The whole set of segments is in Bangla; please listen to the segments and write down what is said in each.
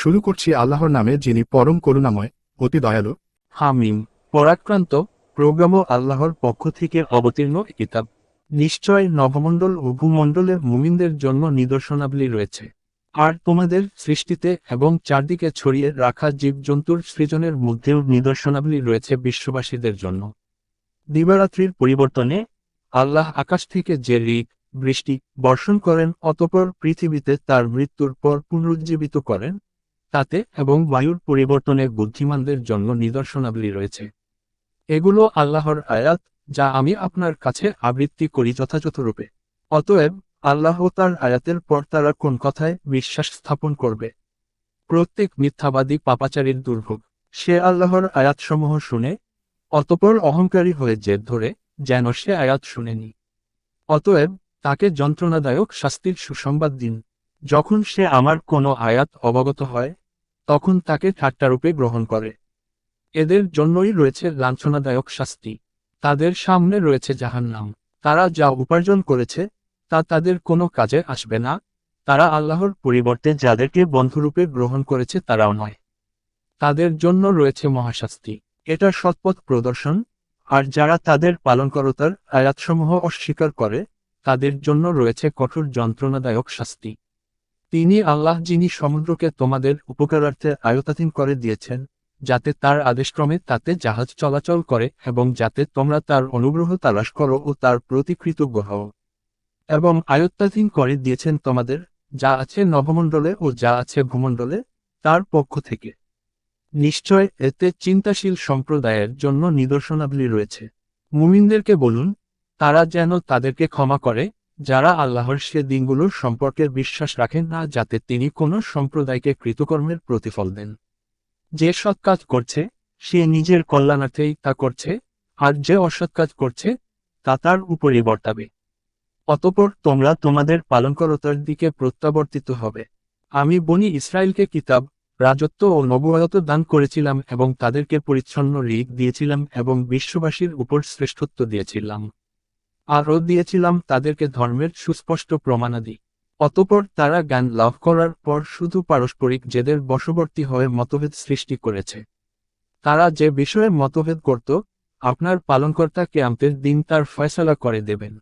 শুরু করছি আল্লাহর নামে যিনি পরম করুণাময়, অতি দয়ালু। হামিম, পরাক্রান্ত প্রোগ্রামও আল্লাহর পক্ষ থেকে অবতীর্ণ কিতাব। নিশ্চয় নবমণ্ডল ও ভূমণ্ডলের মুমিনদের জন্য নিদর্শনাবলী রয়েছে। আর তোমাদের সৃষ্টিতে এবং চারদিকে ছড়িয়ে রাখা জীবজন্তুর সৃজনের মধ্যেও নিদর্শনাবলী রয়েছে বিশ্ববাসীদের জন্য। দিবারাত্রির পরিবর্তনে আল্লাহ আকাশ থেকে যে ঋক বৃষ্টি বর্ষণ করেন, অতপর পৃথিবীতে তার মৃত্যুর পর পুনরুজ্জীবিত করেন। তাতে এবং বায়ুর পরিবর্তনে বুদ্ধিমানদের জন্য নিদর্শনাবলী রয়েছে। এগুলো আল্লাহর আয়াত, যা আমি আপনার কাছে আবৃত্তি করি যথাযথ রূপে। অতএব, আল্লাহ তার আয়াতের পর তারা কোন কথায় বিশ্বাস স্থাপন করবে? প্রত্যেক মিথ্যাবাদী পাপাচারীর দুর্ভোগ। সে আল্লাহর আয়াতসমূহ শুনে, অতপর অহংকারী হয়ে জেদ ধরে, যেন সে আয়াত শুনেনি। অতএব, তাকে যন্ত্রণাদায়ক শাস্তির সুসংবাদ দিন। যখন সে আমার কোনো আয়াত অবগত হয় তখন তাকে ঠাট্টারূপে গ্রহণ করে। এদের জন্যই রয়েছে লাঞ্ছনাদায়ক শাস্তি। তাদের সামনে রয়েছে জাহান্নাম। তারা যা উপার্জন করেছে, তা তাদের কোনো কাজে আসবে না। তারা আল্লাহর পরিবর্তে যাদেরকে বন্ধুরূপে গ্রহণ করেছে, তারাও নয়। তাদের জন্য রয়েছে মহাশাস্তি। এটা সৎপথ প্রদর্শন। আর যারা তাদের পালনকরতার আয়াতসমূহ অস্বীকার করে, তাদের জন্য রয়েছে কঠোর যন্ত্রণাদায়ক শাস্তি। তিনি আল্লাহ যিনি সমুদ্রকে তোমাদের উপকারার্থে আয়তাধীন করে দিয়েছেন, যাতে তার আদেশক্রমে তাতে জাহাজ চলাচল করে এবং যাতে তোমরা তার অনুগ্রহ তালাশ করো ও তার প্রতি কৃতজ্ঞ হও। এবং আয়ত্তাধীন করে দিয়েছেন তোমাদের, যা আছে নবমণ্ডলে ও যা আছে ভূমণ্ডলে, তার পক্ষ থেকে। নিশ্চয় এতে চিন্তাশীল সম্প্রদায়ের জন্য নিদর্শনাবলী রয়েছে। মুমিনদেরকে বলুন, তারা যেন তাদেরকে ক্ষমা করে যারা আল্লাহর সে দিনগুলোর সম্পর্কে বিশ্বাস রাখেন না, যাতে তিনি কোনো সম্প্রদায়কে কৃতকর্মের প্রতিফল দেন। যে সৎ কাজ করছে, সে নিজের কল্যাণার্থেই তা করছে, আর যে অসৎ কাজ করছে, তা তার উপরই বর্তাবে। অতপর তোমরা তোমাদের পালনকরতার দিকে প্রত্যাবর্তিত হবে। আমি বনি ইসরায়েলকে কিতাব, রাজত্ব ও নবয়ত দান করেছিলাম এবং তাদেরকে পরিচ্ছন্ন ঋগ দিয়েছিলাম এবং বিশ্ববাসীর উপর শ্রেষ্ঠত্ব দিয়েছিলাম। আরও দিয়েছিলাম তাদেরকে ধর্মের সুস্পষ্ট প্রমাণাদি। অতপর তারা জ্ঞান লাভ করার পর শুধু পারস্পরিক জেদের বশবর্তী হয়ে মতভেদ সৃষ্টি করেছে। তারা যে বিষয়ে মতভেদ করত, আপনার পালনকর্তা কেয়ামতের দিন তার ফয়সলা করে দেবেন।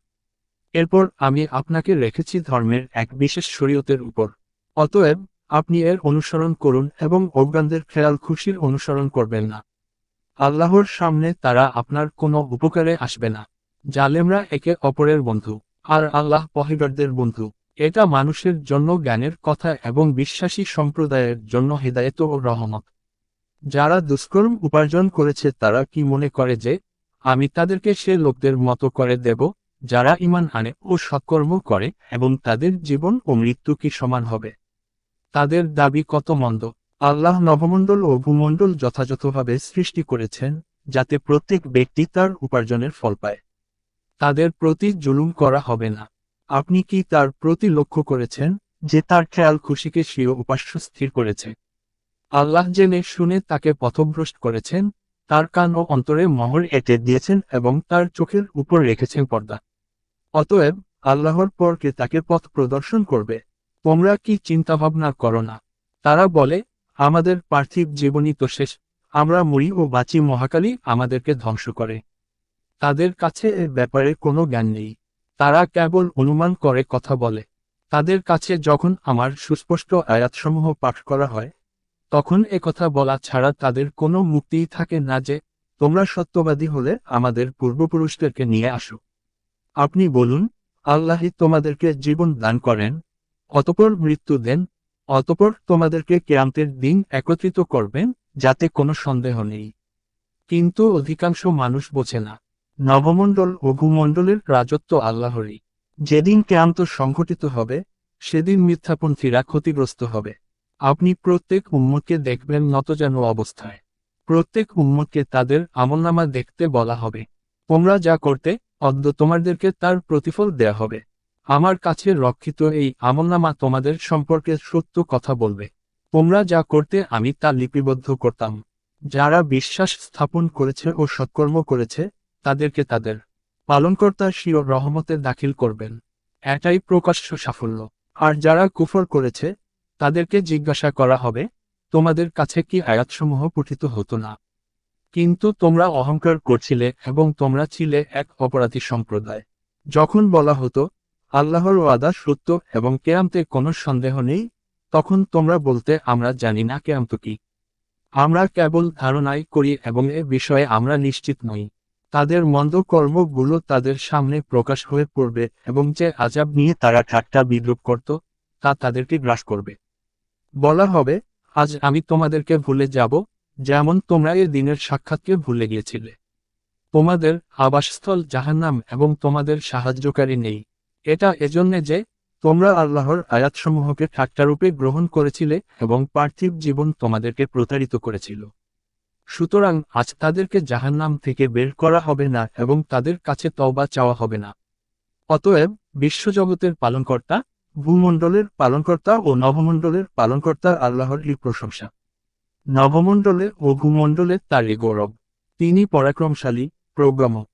এরপর আমি আপনাকে রেখেছি ধর্মের এক বিশেষ শরীয়তের উপর। অতএব, আপনি এর অনুসরণ করুন এবং অজ্ঞানদের খেয়াল খুশির অনুসরণ করবেন না। আল্লাহর সামনে তারা আপনার কোনো উপকারে আসবে না। জালেমরা একে অপরের বন্ধু, আর আল্লাহ পহিগরদের বন্ধু। এটা মানুষের জন্য জ্ঞানের কথা এবং বিশ্বাসী সম্প্রদায়ের জন্য হৃদায়ত ও রহমত। যারা দুষ্কর্ম উপার্জন করেছে তারা কি মনে করে যে, আমি তাদেরকে সে লোকদের মতো করে দেব, যারা ইমান আনে ও সৎকর্ম করে এবং তাদের জীবন ও মৃত্যু কি সমান হবে? তাদের দাবি কত মন্দ। আল্লাহ নবমণ্ডল ও ভূমণ্ডল যথাযথভাবে সৃষ্টি করেছেন, যাতে প্রত্যেক ব্যক্তি তার উপার্জনের ফল পায়। তাদের প্রতি জুলুম করা হবে না। আপনি কি তার প্রতি লক্ষ্য করেছেন যে তার খেয়াল খুশিকে স্বীয় উপাস্য স্থির করেছে? আল্লাহ জেনে শুনে তাকে পথভ্রষ্ট করেছেন, তার কান ও অন্তরে মহর এঁটে দিয়েছেন এবং তার চোখের উপর রেখেছেন পর্দা। অতএব আল্লাহর পরকে তাকে পথ প্রদর্শন করবে? তোমরা কি চিন্তাভাবনা করো না? তারা বলে, আমাদের পার্থিব জীবনই তো শেষ, আমরা মরি ও বাঁচি মহাকালী আমাদেরকে ধ্বংস করে। তাদের কাছে এ ব্যাপারে কোনো জ্ঞান নেই। তারা কেবল অনুমান করে কথা বলে। তাদের কাছে যখন আমার সুস্পষ্ট আয়াতসমূহ পাঠ করা হয়, তখন কথা বলা ছাড়া তাদের কোনো মুক্তিই থাকে না যে, তোমরা সত্যবাদী হলে আমাদের পূর্বপুরুষদেরকে নিয়ে আসো। আপনি বলুন, আল্লাহই তোমাদেরকে জীবন দান করেন, অতপর মৃত্যু দেন, অতপর তোমাদেরকে কেয়ামতের দিন একত্রিত করবেন, যাতে কোনো সন্দেহ নেই। কিন্তু অধিকাংশ মানুষ বোঝে না। নবমণ্ডল ও ভূমণ্ডলের রাজত্ব আল্লাহরই। যেদিন কেয়ান্ত সংঘটিত হবে, সেদিন মিথ্যাপন্থীরা ক্ষতিগ্রস্ত হবে। আপনি প্রত্যেক উম্মতকে দেখবেন নতজান অবস্থায়। প্রত্যেক উম্মতকে তাদের আমলনামা দেখতে বলা হবে। তোমরা যা করতে, অদ্য তোমাদেরকে তার প্রতিফল দেয়া হবে। আমার কাছে রক্ষিত এই আমলনামা তোমাদের সম্পর্কে সত্য কথা বলবে। তোমরা যা করতে, আমি তা লিপিবদ্ধ করতাম। যারা বিশ্বাস স্থাপন করেছে ও সৎকর্ম করেছে তাদেরকে তাদের পালনকর্তা শিও রহমতে দাখিল করবেন। এটাই প্রকাশ্য সাফল্য। আর যারা কুফর করেছে, তাদেরকে জিজ্ঞাসা করা হবে, তোমাদের কাছে কি আয়াতসমূহ পঠিত হতো না? কিন্তু তোমরা অহংকার করছিলে এবং তোমরা ছিলে এক অপরাধী সম্প্রদায়। যখন বলা হতো, আল্লাহর ওয়াদা সত্য এবং কেয়ামতে কোনো সন্দেহ নেই, তখন তোমরা বলতে, আমরা জানি না কেয়ামত কি। আমরা কেবল ধারণাই করি এবং এ বিষয়ে আমরা নিশ্চিত নই। তাদের মন্দ কর্মগুলো তাদের সামনে প্রকাশ হয়ে পড়বে এবং যে আজাব নিয়ে তারা ঠাট্টা বিদ্রুপ করত, তা তাদেরকে গ্রাস করবে। বলা হবে, আজ আমি তোমাদেরকে ভুলে যাব, যেমন তোমরা এ দিনের সাক্ষাৎকে ভুলে গিয়েছিলে। তোমাদের আবাসস্থল জাহান্নাম এবং তোমাদের সাহায্যকারী নেই। এটা এজন্যে যে, তোমরা আল্লাহর আয়াতসমূহকে ঠাট্টারূপে গ্রহণ করেছিলে এবং পার্থিব জীবন তোমাদেরকে প্রতারিত করেছিল। সুতরাং আজ তাদেরকে জাহান্নাম থেকে বের করা হবে না এবং তাদের কাছে তওবা চাওয়া হবে না। অতএব বিশ্বজগতের পালনকর্তা, ভূমণ্ডলের পালনকর্তা ও নবমণ্ডলের পালনকর্তা আল্লাহর প্রশংসা। নবমণ্ডলে ও ভূমণ্ডলে তারই গৌরব। তিনি পরাক্রমশালী প্রজ্ঞামক